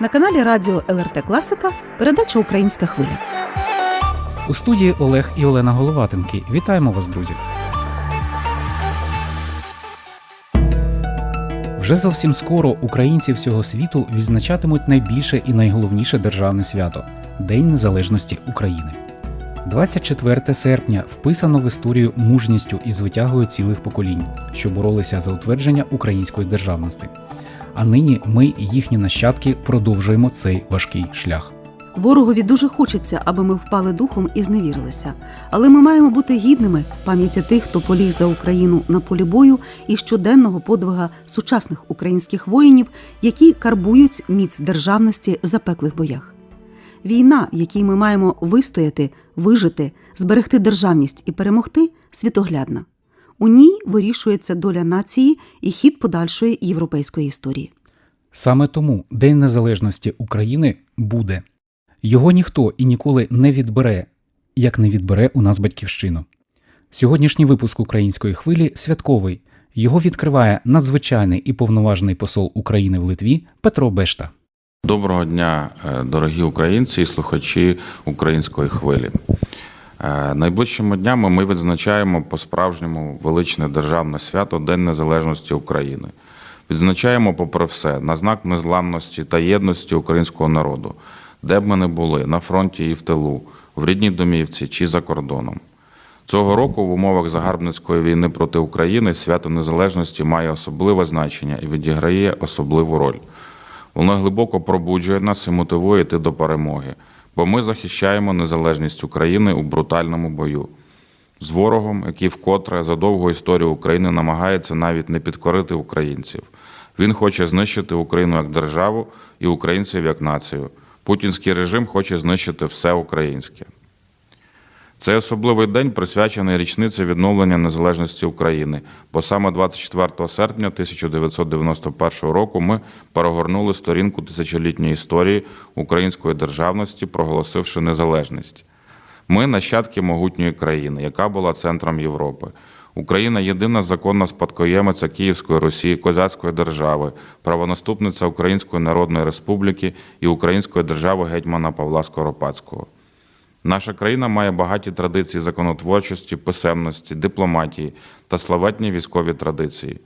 На каналі Радіо ЛРТ Класика передача Українська хвиля. У студії Олег і Олена Головатенки. Вітаємо вас, друзі. Вже зовсім скоро українці всього світу відзначатимуть найбільше і найголовніше державне свято День Незалежності України. 24 серпня вписано в історію мужністю і звитягою цілих поколінь, що боролися за утвердження української державності. А нині ми, їхні нащадки, продовжуємо цей важкий шлях. Ворогові дуже хочеться, аби ми впали духом і зневірилися. Але ми маємо бути гідними пам'яті тих, хто поліг за Україну на полі бою і щоденного подвига сучасних українських воїнів, які карбують міць державності в запеклих боях. Війна, в якій ми маємо вистояти, вижити, зберегти державність і перемогти, світоглядна. У ній вирішується доля нації і хід подальшої європейської історії. Саме тому День Незалежності України буде. Його ніхто і ніколи не відбере, як не відбере у нас батьківщину. Сьогоднішній випуск української хвилі святковий. Його відкриває надзвичайний і повноважний посол України в Литві Петро Бешта. Доброго дня, е, дорогі українці і слухачі української хвилі. Е, Найближчими днями ми відзначаємо по-справжньому величне державне свято День Незалежності України. Відзначаємо, попри все, на знак незламності та єдності українського народу, де б ми не були на фронті і в тилу, в рідній домівці чи за кордоном. Цього року в умовах загарбницької війни проти України свято Незалежності має особливе значення і відіграє особливу роль. Воно глибоко пробуджує нас і мотивує йти до перемоги, бо ми захищаємо незалежність України у брутальному бою з ворогом, який вкотре за довгу історію України намагається навіть не підкорити українців. Він хоче знищити Україну як державу і українців як націю. Путінський режим хоче знищити все українське. Цей особливий день присвячений річниці відновлення незалежності України, бо саме 24 серпня 1991 року ми перегорнули сторінку тисячолітньої історії української державності, проголосивши незалежність. Ми нащадки могутньої країни, яка була центром Європи. Україна єдина законна спадкоємиця Київської Русі, Козацької держави, правонаступниця Української Народної Республіки і Української держави гетьмана Павла Скоропадського. Наша країна має багаті традиції законотворчості, писемності, дипломатії та славетні військові традиції.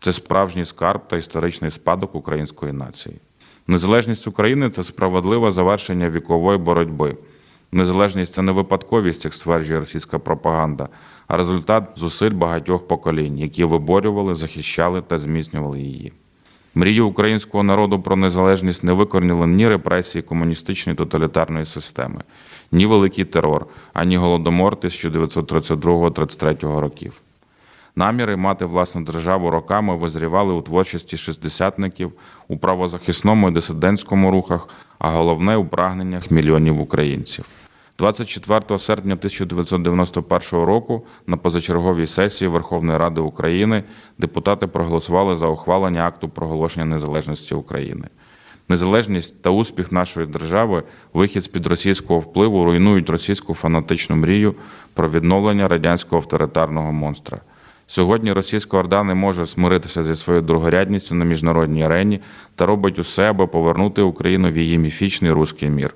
Це справжній скарб та історичний спадок української нації. Незалежність України це справедливе завершення вікової боротьби. Незалежність це не випадковість, як стверджує російська пропаганда, а результат зусиль багатьох поколінь, які виборювали, захищали та зміцнювали її. Мрію українського народу про незалежність не викорніли ні репресії комуністичної тоталітарної системи, ні великий терор, ані голодомор 1932-33 років. Наміри мати власну державу роками визрівали у творчості шістдесятників, у правозахисному і дисидентському рухах, а головне у прагненнях мільйонів українців. 24 серпня 1991 року на позачерговій сесії Верховної Ради України депутати проголосували за ухвалення акту проголошення незалежності України. Незалежність та успіх нашої держави, вихід з-під російського впливу руйнують російську фанатичну мрію про відновлення радянського авторитарного монстра. Сьогодні російська орда не може смиритися зі своєю другорядністю на міжнародній арені та робить усе, аби повернути Україну в її міфічний руський мір.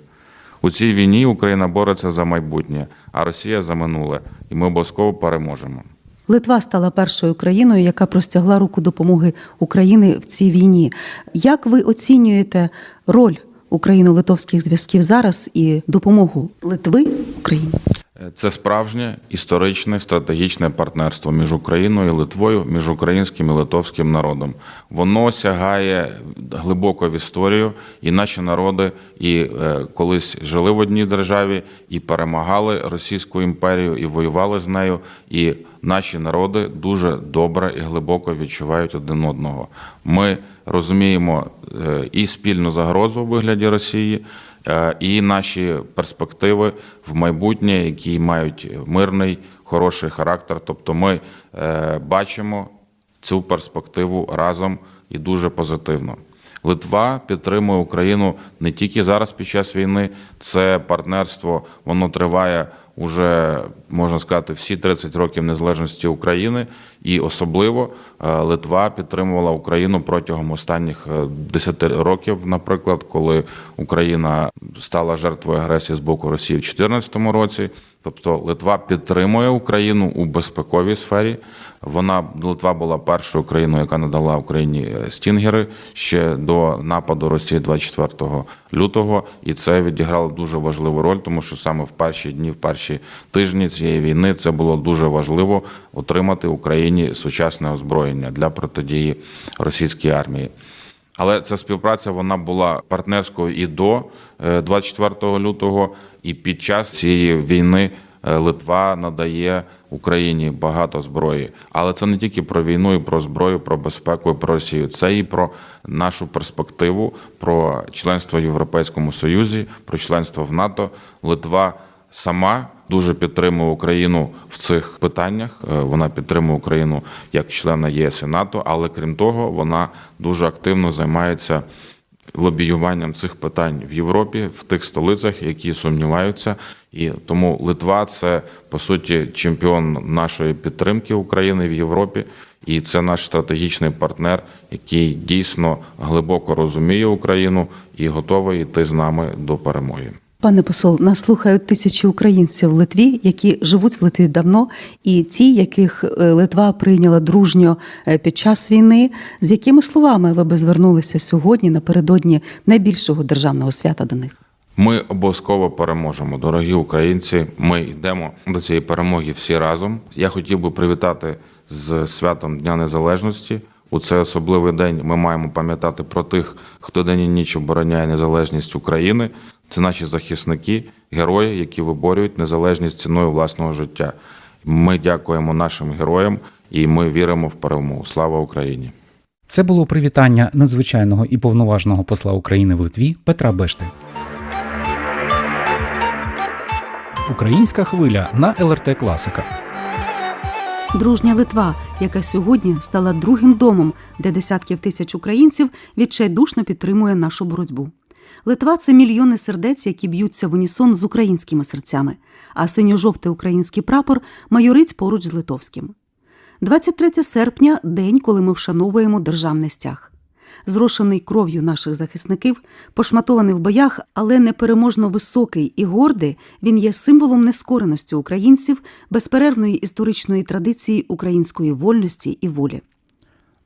У цій війні Україна бореться за майбутнє, а Росія за минуле, і ми обов'язково переможемо. Литва стала першою країною, яка простягла руку допомоги України в цій війні. Як ви оцінюєте роль україно-литовських зв'язків зараз і допомогу Литви Україні? Це справжнє історичне стратегічне партнерство між Україною і Литвою, між українським і литовським народом. Воно сягає глибоко в історію, і наші народи і е, колись жили в одній державі, і перемагали Російську імперію, і воювали з нею. І наші народи дуже добре і глибоко відчувають один одного. Ми розуміємо е, і спільну загрозу у вигляді Росії. Е, і наші перспективи в майбутнє, які мають мирний, хороший характер. Тобто, ми е, бачимо цю перспективу разом і дуже позитивно. Литва підтримує Україну не тільки зараз під час війни. Це партнерство воно триває уже можна сказати всі 30 років незалежності України, І особливо е, Литва підтримувала Україну протягом останніх е, 10 років, наприклад, коли Україна стала жертвою агресії з боку Росії в 2014 році. Тобто Литва підтримує Україну у безпековій сфері. Вона Литва була першою країною, яка надала Україні е, стінгери ще до нападу Росії 24 лютого, і це відіграло дуже важливу роль, тому що саме в перші дні, в перші тижні цієї війни це було дуже важливо отримати Україні сучасне озброєння для протидії російській армії. Але ця співпраця вона була партнерською і до е, 24 лютого, і під час цієї війни е, Литва надає Україні багато зброї. Але це не тільки про війну, і про зброю, про безпеку, і про Росію. Це і про нашу перспективу, про членство в Європейському Союзі, про членство в НАТО. Литва сама дуже підтримує Україну в цих питаннях. Е, Вона підтримує Україну як члена ЄС і НАТО, але крім того, вона дуже активно займається лобіюванням цих питань в Європі, в тих столицях, які сумніваються. І тому Литва це по суті чемпіон нашої підтримки України в Європі, і це наш стратегічний партнер, який дійсно глибоко розуміє Україну і готовий йти з нами до перемоги. Пане посол, нас слухають тисячі українців в Литві, які живуть в Литві давно, і ті, яких е, Литва прийняла дружньо е, під час війни. З якими словами ви би звернулися сьогодні напередодні найбільшого державного свята до них? Ми обов'язково переможемо, дорогі українці. Ми йдемо до цієї перемоги всі разом. Я хотів би привітати з святом Дня Незалежності. У цей особливий день ми маємо пам'ятати про тих, хто день і ніч обороняє незалежність України. Це наші захисники, герої, які виборюють незалежність ціною власного життя. Ми дякуємо нашим героям і ми віримо в перемогу. Слава Україні! Це було привітання надзвичайного і повноважного посла України в Литві Петра Бешти. Українська хвиля на ЛРТ Класика. Дружня Литва, яка сьогодні стала другим домом, де десятків тисяч українців відчайдушно підтримує нашу боротьбу. Литва це мільйони сердець, які б'ються в унісон з українськими серцями, а синьо-жовтий український прапор майорить поруч з литовським. 23 серпня день, коли ми вшановуємо державний стяг. Зрошений кров'ю наших захисників, пошматований в боях, але непереможно високий і гордий, він є символом нескореності українців, безперервної історичної традиції української вольності і волі.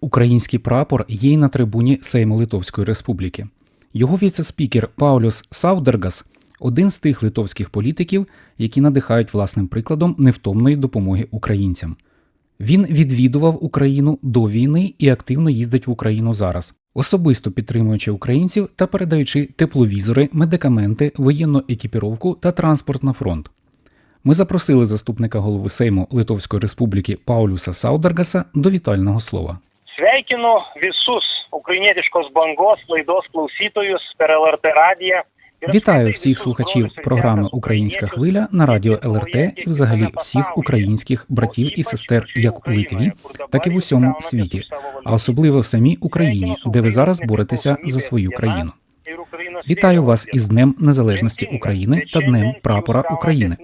Український прапор є й на трибуні Сейму Литовської Республіки. Його віце-спікер Паулюс Саудергас один з тих литовських політиків, які надихають власним прикладом невтомної допомоги українцям. Він відвідував Україну до війни і активно їздить в Україну зараз, особисто підтримуючи українців та передаючи тепловізори, медикаменти, воєнну екіпіровку та транспорт на фронт. Ми запросили заступника голови Сейму Литовської Республіки Паулюса Саудергаса до вітального слова. Sveikinu visus ukrainietiškos bangos laidos klausytojus per LRT radiją. Вітаю всіх слухачів програми Українська хвиля на радіо ЛРТ і взагалі всіх українських братів і сестер як у Литві, так і в усьому світі, а особливо в самій Україні, де ви зараз боретеся за свою країну. Вітаю вас із. Днем Незалежності України та Днем Прапора України.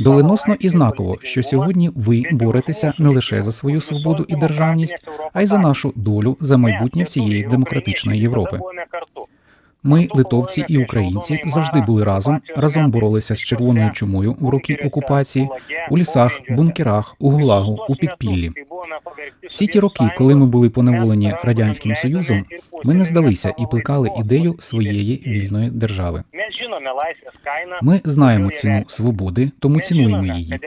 Доленосно і знаково, що сьогодні ви боретеся не лише за свою свободу і державність, а й за нашу долю за майбутнє всієї демократичної Європи. Ми, литовці і українці, завжди були разом, разом боролися з червоною чумою в роки окупації, у лісах, бункерах, у гулагу, у підпіллі. Всі ті роки, коли ми були поневолені радянським союзом, ми не здалися і плекали ідею своєї вільної держави. Ми знаємо ціну свободи, тому цінуємо її.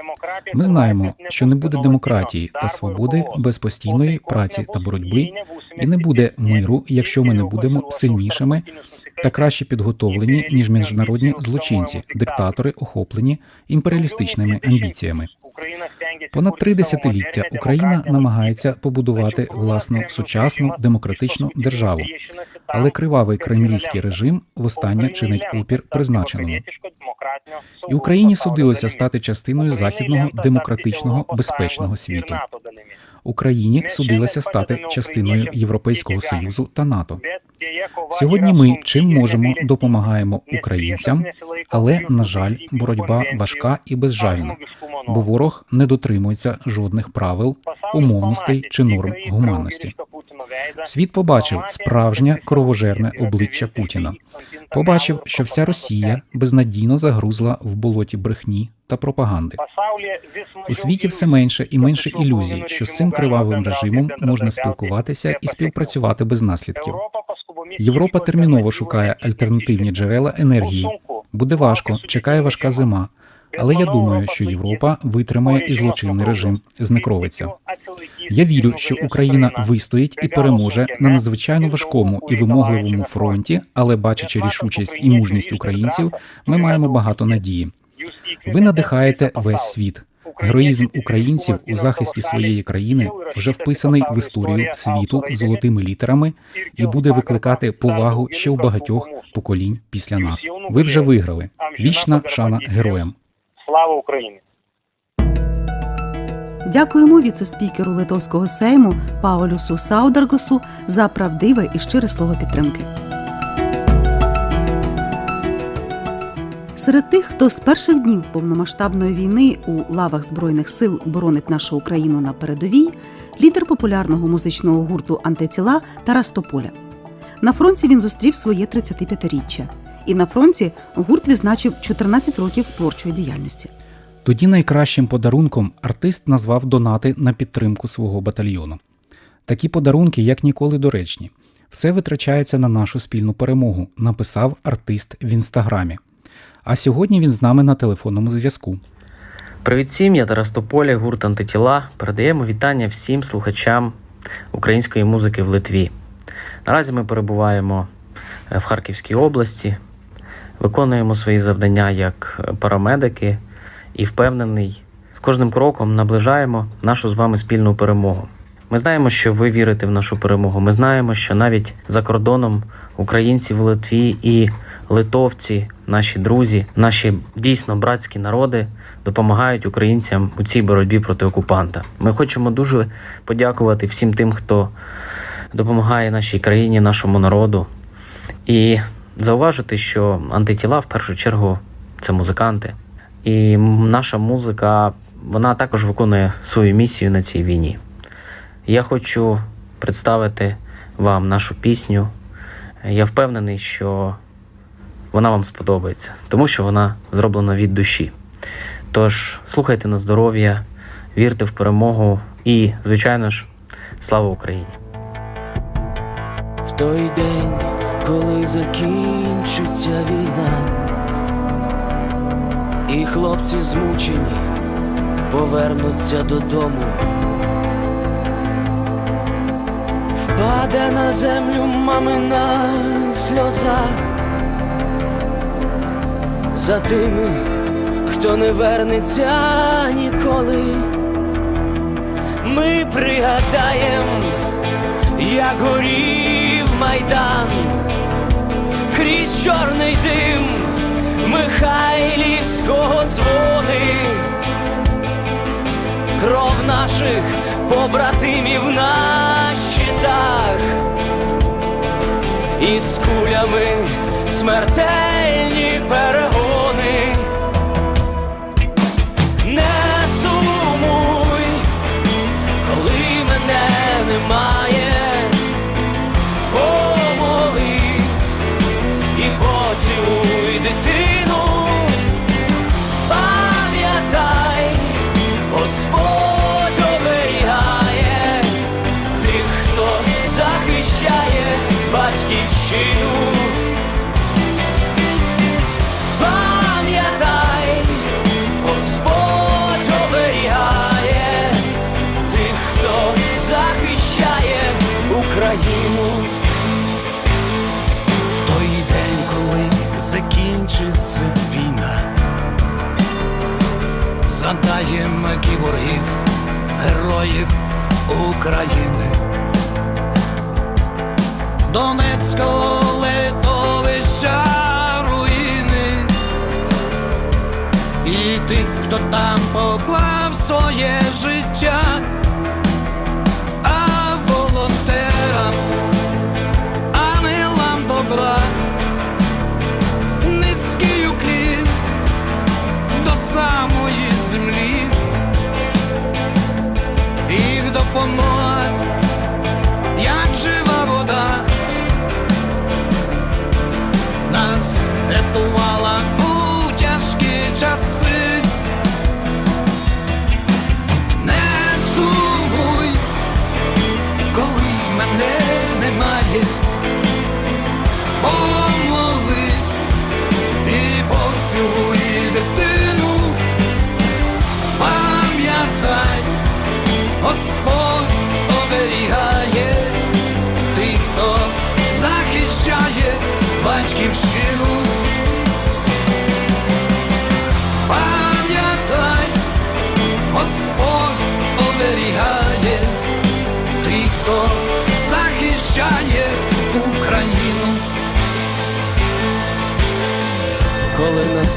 Ми знаємо, що не буде демократії та свободи без постійної праці та боротьби, і не буде миру, якщо ми не будемо сильнішими та краще підготовлені ніж міжнародні злочинці, диктатори, охоплені імперіалістичними амбіціями. Понад три десятиліття Україна намагається побудувати власну сучасну демократичну державу, але кривавий кремлівський режим востаннє чинить опір призначеному. І Україні судилося стати частиною західного демократичного безпечного світу. Україні судилося стати частиною Європейського союзу та НАТО. Сьогодні ми чим можемо допомагаємо українцям, Але, на жаль, боротьба важка і безжальна, бо ворог не дотримується жодних правил, умовностей чи норм гуманності. Світ побачив справжнє кровожерне обличчя Путіна. Побачив, що вся Росія безнадійно загрузла в болоті брехні та пропаганди. У світі все менше і менше ілюзій, що з цим кривавим режимом можна спілкуватися і співпрацювати без наслідків. Європа терміново шукає альтернативні джерела енергії. Буде важко, чекає важка зима. Але я думаю, що Європа витримає і злочинний режим знекровиться. Я вірю, що Україна вистоїть і переможе на надзвичайно важкому і вимогливому фронті, але бачачи рішучість і мужність українців, ми маємо багато надії. Ви надихаєте весь світ. Героїзм українців у захисті своєї країни вже вписаний в історію світу з золотими літерами і буде викликати повагу ще у багатьох поколінь після нас. Ви вже виграли. Вічна шана героям. Слава Україні! Дякуємо віцеспікеру Литовського сейму Паулюсу Саударгосу за правдиве і щире слово підтримки. Серед тих, хто з перших днів повномасштабної війни у лавах збройних сил боронить нашу Україну на передовій, лідер популярного музичного гурту Антитіла Тарас Тополя. На фронті він зустрів своє 35-річчя. І на фронті гурт відзначив 14 років творчої діяльності. Тоді найкращим подарунком артист назвав донати на підтримку свого батальйону. Такі подарунки як ніколи доречні. Все витрачається на нашу спільну перемогу, написав артист в інстаграмі. А сьогодні він з нами на телефонному зв'язку. Привіт всім, я Тарас Тополя, гурт Антитіла. Передаємо вітання всім слухачам української музики в Литві. Наразі ми перебуваємо е, в Харківській області, виконуємо свої завдання як е, парамедики і впевнений, з кожним кроком наближаємо нашу з вами спільну перемогу. Ми знаємо, що ви вірите в нашу перемогу. Ми знаємо, що навіть за кордоном українці в Литві і литовці, наші друзі, наші дійсно братські народи допомагають українцям у цій боротьбі проти окупанта. Ми хочемо дуже подякувати всім тим, хто допомагає нашій країні, нашому народу, і зауважити, що антитіла в першу чергу це музиканти. І наша музика вона також виконує свою місію на цій війні. Я хочу представити вам нашу пісню. Я впевнений, що вона вам сподобається, тому що вона зроблена від душі. Тож слухайте на здоров'я, вірте в перемогу і, звичайно ж, слава Україні! В той день, коли закінчиться війна, і хлопці змучені повернуться додому. Впаде на землю мамина сльоза за тими, хто не вернеться ніколи. Ми пригадаємо як горів майдан, крізь чорний дим Михайлівського дзвони, кров наших побратимів на щитах, і з кулями смертельні перегони. Закінчиться війна, задаємо кіборгів, героїв України. Донецького литовища руїни, і тих, хто там поклав своє життя,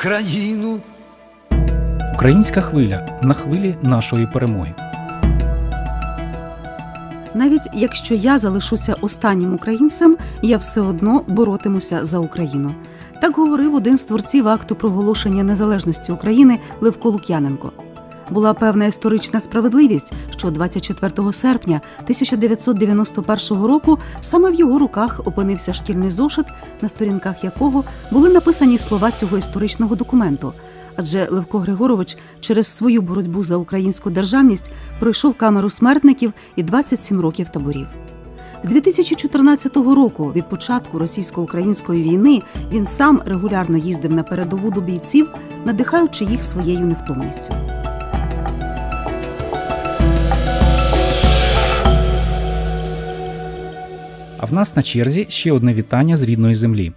Україну. Українська хвиля на хвилі нашої перемоги. Навіть якщо я залишуся останнім українцем, я все одно боротимуся за Україну. Так говорив один з творців акту проголошення незалежності України Левко Лук'яненко. Була певна історична справедливість, що 24 серпня 1991 року саме в його руках опинився шкільний зошит, на сторінках якого були написані слова цього історичного документу. Адже Левко Григорович через свою боротьбу за українську державність пройшов камеру смертників і 27 років таборів. З 2014 року, від початку російсько-української війни, він сам регулярно їздив на передову до бійців, надихаючи їх своєю невтомністю. А в нас на черзі ще одне вітання з рідної землі.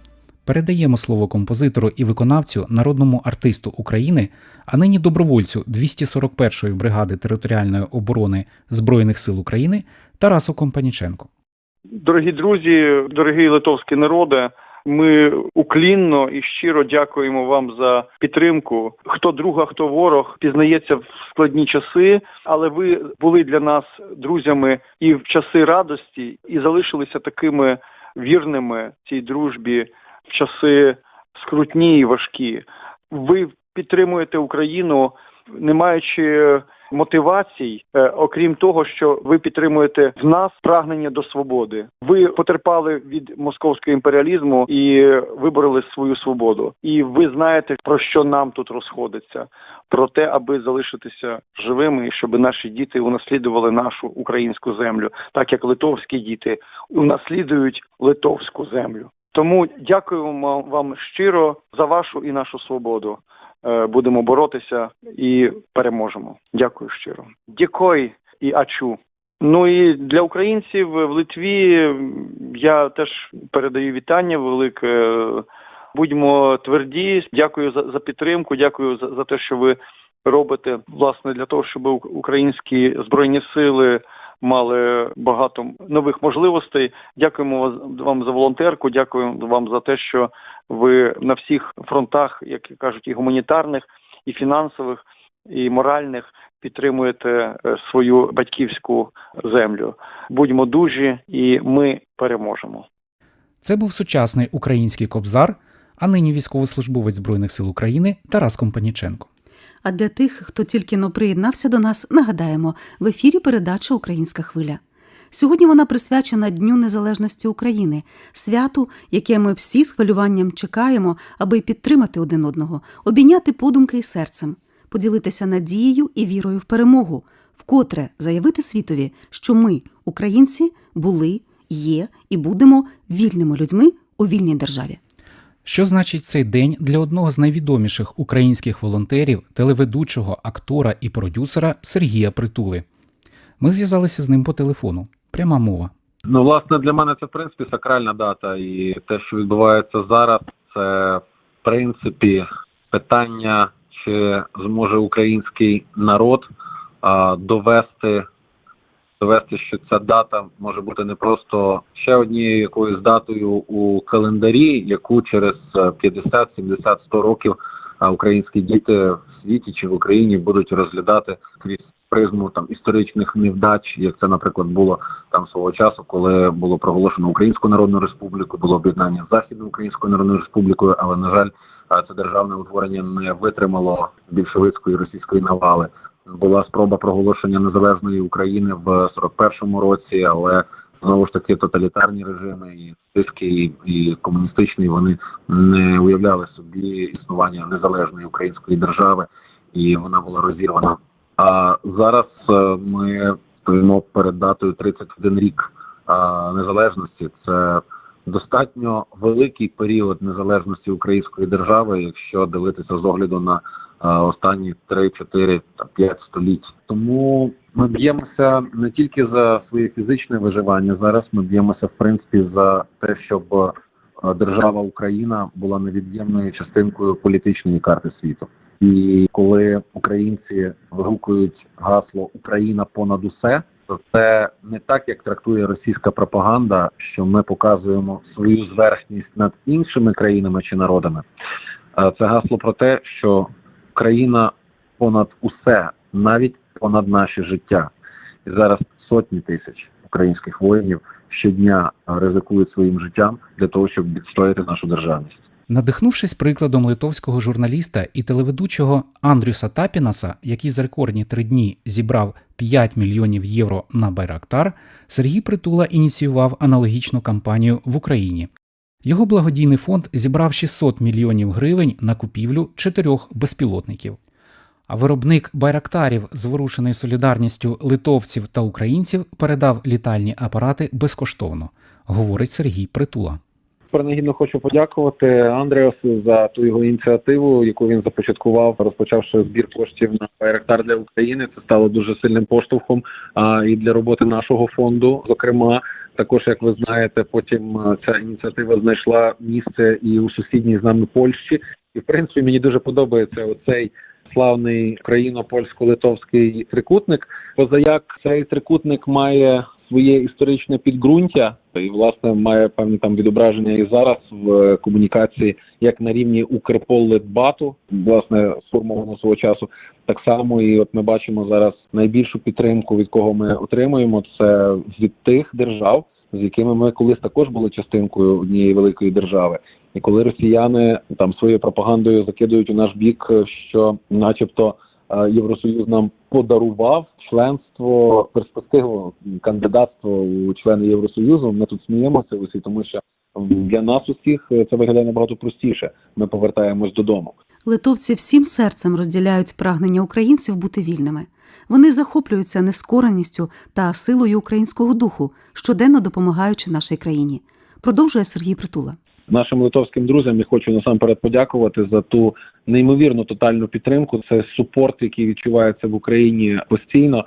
Передаємо слово композитору і виконавцю, народному артисту України, а нині добровольцю 241-ї бригади територіальної оборони Збройних сил України Тарасу Компаніченку. Дорогі друзі, дорогі литовські народе, ми уклінно і щиро дякуємо вам за підтримку. Хто друг, а хто ворог пізнається в складні часи, але ви були для нас друзями і в часи радості, і залишилися такими вірними цій дружбі в часи скрутні і важкі. Ви підтримуєте Україну, не маючи мотивацій, е, окрім того, що ви підтримуєте в нас прагнення до свободи. Ви потерпали від московського імперіалізму і вибороли свою свободу. І ви знаєте про що нам тут розходиться. Про те, аби залишитися живими, і щоб наші діти унаслідували нашу українську землю, так як литовські діти унаслідують литовську землю. Тому дякуємо вам щиро за вашу і нашу свободу. Е, Будемо боротися і переможемо. Дякую щиро. Дякой і ачу. Ну і для українців в Литві я теж передаю вітання велике. Будьмо тверді. Дякую за, за підтримку. Дякую за, за те, що ви робите власне для того, щоб українські збройні сили мали багато нових можливостей. Дякуємо вам за волонтерку. Дякуємо вам за те, що ви на всіх фронтах, як кажуть, і гуманітарних, і фінансових, і моральних підтримуєте е, свою батьківську землю. Будьмо дужі, і ми переможемо. Це був сучасний український кобзар, а нині військовослужбовець Збройних сил України Тарас Компаніченко. А для тих, хто тільки но приєднався до нас, нагадаємо в ефірі передача Українська хвиля. Сьогодні вона присвячена Дню Незалежності України, святу, яке ми всі з хвилюванням чекаємо, аби підтримати один одного, обійняти подумки і серцем, поділитися надією і вірою в перемогу, вкотре заявити світові, що ми, українці, були, є і будемо вільними людьми у вільній державі. Що значить цей день для одного з найвідоміших українських волонтерів, телеведучого, актора і продюсера Сергія Притули? Ми зв'язалися з ним по телефону. Пряма мова. Ну, власне, для мене це в принципі сакральна дата, і те, що відбувається зараз, це в принципі питання, чи зможе український народ а, довести, довести, що ця дата може бути не просто ще однією якоюсь датою у календарі, яку через е, 50, 70, 100 років українські діти в світі чи в Україні будуть розглядати крізь призму там історичних невдач, як це, наприклад, було там свого часу, коли було проголошено Українську Народну Республіку, було об'єднання з Західною Українською Народною Республікою, але на жаль, а, це державне утворення не витримало більшовицької російської навали. Була спроба проголошення незалежної України в 41-му році, але знову ж таки тоталітарні режими і тиски, і, і комуністичні вони не уявляли собі існування незалежної української держави, і вона була розірвана. А зараз е, ми стоїмо перед датою 31 рік незалежності. Це достатньо великий період незалежності української держави, якщо дивитися з огляду на останні 3, 4 та 5 століть. Тому ми б'ємося не тільки за своє фізичне виживання. Зараз ми б'ємося в принципі за те, щоб держава Україна була невід'ємною частинкою політичної карти світу. І коли українці вигукують гасло Україна понад усе, то це не так, як трактує російська пропаганда, що ми показуємо свою зверхність над іншими країнами чи народами. Це гасло про те, що Україна понад усе, навіть понад наше життя. І зараз сотні тисяч українських воїнів щодня ризикують своїм життям для того, щоб відстояти нашу державність. Надихнувшись прикладом литовського журналіста і телеведучого Андрюса Тапінаса, який за рекордні три дні зібрав 5 мільйонів євро на Байрактар, Сергій Притула ініціював аналогічну кампанію в Україні. Його благодійний фонд зібрав 600 мільйонів гривень на купівлю чотирьох безпілотників. А виробник байрактарів, зворушений солідарністю литовців та українців, передав літальні апарати безкоштовно, говорить Сергій Притула. Принагідно хочу подякувати Андреасу за ту його ініціативу, яку він започаткував, розпочавши збір коштів на Байрактар для України. Це стало дуже сильним поштовхом а, і для роботи нашого фонду. Зокрема, також як ви знаєте, потім ця ініціатива знайшла місце і у сусідній з нами Польщі. І в принципі мені дуже подобається оцей славний україно-польсько-литовський трикутник. Позаяк цей трикутник має своє історичне підґрунтя і власне має певні там відображення і зараз в комунікації, як на рівні Укрпол-Литбату, власне сформовано свого часу. Так само, і от ми бачимо зараз найбільшу підтримку, від кого ми отримуємо, це від тих держав, з якими ми колись також були частинкою однієї великої держави. І коли росіяни там своєю пропагандою закидують у наш бік, що, начебто, е, Євросоюз нам подарував членство, перспективу кандидатство у члени Євросоюзу. Ми тут сміємося усі, тому що для нас усіх це виглядає набагато простіше. Ми повертаємось додому. Литовці всім серцем розділяють прагнення українців бути вільними. Вони захоплюються нескореністю та силою українського духу, щоденно допомагаючи нашій країні. Продовжує Сергій Притула. Нашим литовським друзям я хочу насамперед подякувати за ту неймовірну тотальну підтримку. Це супорт, який відчувається в Україні постійно.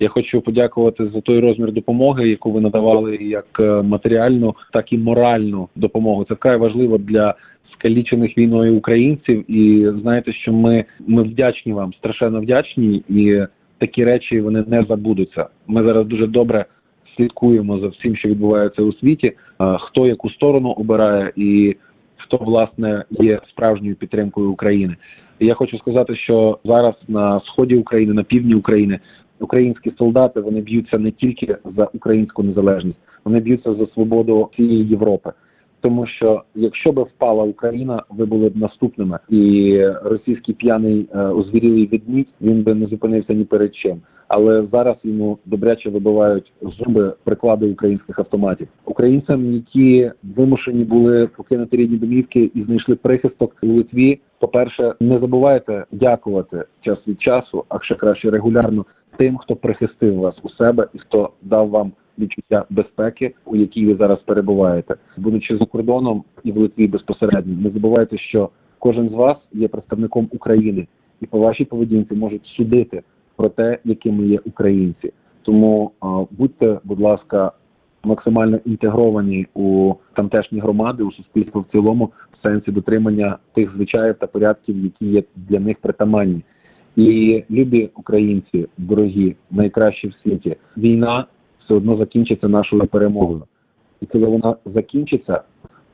Я хочу подякувати за той розмір допомоги, яку ви надавали як е, матеріальну, так і моральну допомогу. Це вкрай важливо для скалічених війною українців. І знаєте, що ми, ми вдячні вам, страшенно вдячні, і такі речі вони не забудуться. Ми зараз дуже добре слідкуємо за всім, що відбувається у світі, е, хто яку сторону обирає і хто власне є справжньою підтримкою України. Я хочу сказати, що зараз на сході України, на півдні України, українські солдати вони б'ються не тільки за українську незалежність, вони б'ються за свободу всієї Європи. Тому що якщо би впала Україна, ви були б наступними, і російський п'яний е, озвірілий відмідь він би не зупинився ні перед чим. Але зараз йому добряче вибивають зуби приклади українських автоматів. Українцям, які вимушені були покинути рідні домівки і знайшли прихисток у Литві. По перше, не забувайте дякувати час від часу, а ще краще регулярно тим, хто прихистив вас у себе і хто дав вам відчуття безпеки, у якій ви зараз перебуваєте, будучи за кордоном і в Литві безпосередньо. Не забувайте, що кожен з вас є представником України, і по вашій поведінці можуть судити про те, якими є українці. Тому будьте, будь ласка, максимально інтегровані у тамтешні громади, у суспільство в цілому, в сенсі дотримання тих звичаїв та порядків, які є для них притаманні. І любі українці, дорогі, найкращі в світі, війна все одно закінчиться нашою перемогою. І коли вона закінчиться,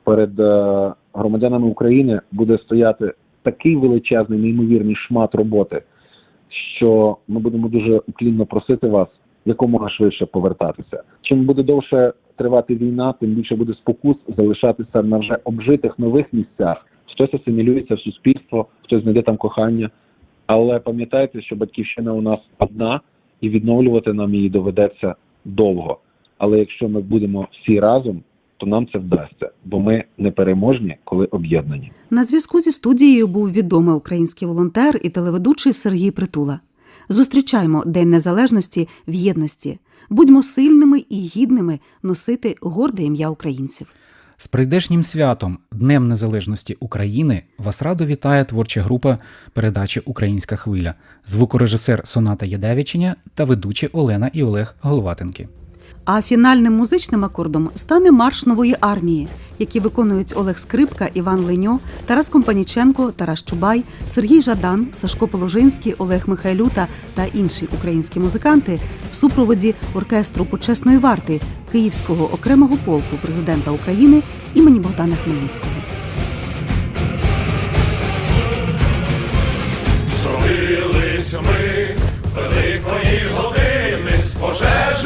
перед е, громадянами України буде стояти такий величезний, неймовірний шмат роботи, що ми будемо дуже уклінно просити вас якомога швидше повертатися. Чим буде довше тривати війна, тим більше буде спокус залишатися на вже обжитих нових місцях. Хтось асимілюється в суспільство, хтось знайде там кохання. Але пам'ятайте, що батьківщина у нас одна, і відновлювати нам її доведеться довго. Але якщо ми будемо всі разом, то нам це вдасться, бо ми непереможні, коли об'єднані. На зв'язку зі студією був відомий український волонтер і телеведучий Сергій Притула. Зустрічаємо День Незалежності в єдності. Будьмо сильними і гідними носити горде ім'я українців. З прийдешнім святом Днем Незалежності України вас радо вітає творча група передачі Українська хвиля, звукорежисер Соната Ядевичиня та ведучі Олена і Олег Головатенки. А фінальним музичним акордом стане марш нової армії, які виконують Олег Скрипка, Іван Леньо, Тарас Компаніченко, Тарас Чубай, Сергій Жадан, Сашко Положинський, Олег Михайлюта та інші українські музиканти в супроводі оркестру почесної варти Київського окремого полку президента України імені Богдана Хмельницького. Зробились ми великої години з пожеж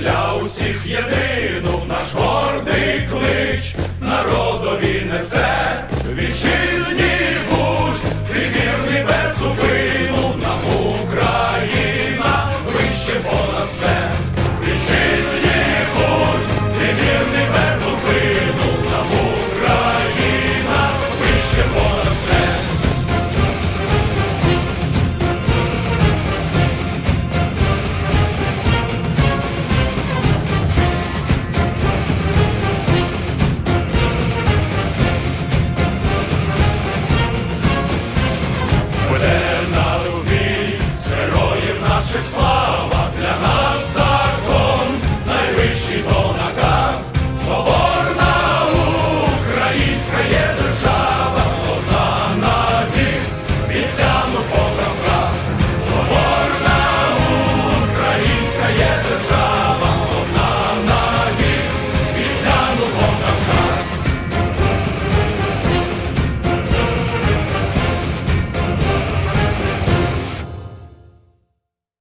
Для усіх єдину наш гордий клич, народові несе, вічизні будь, пригірний без зупин.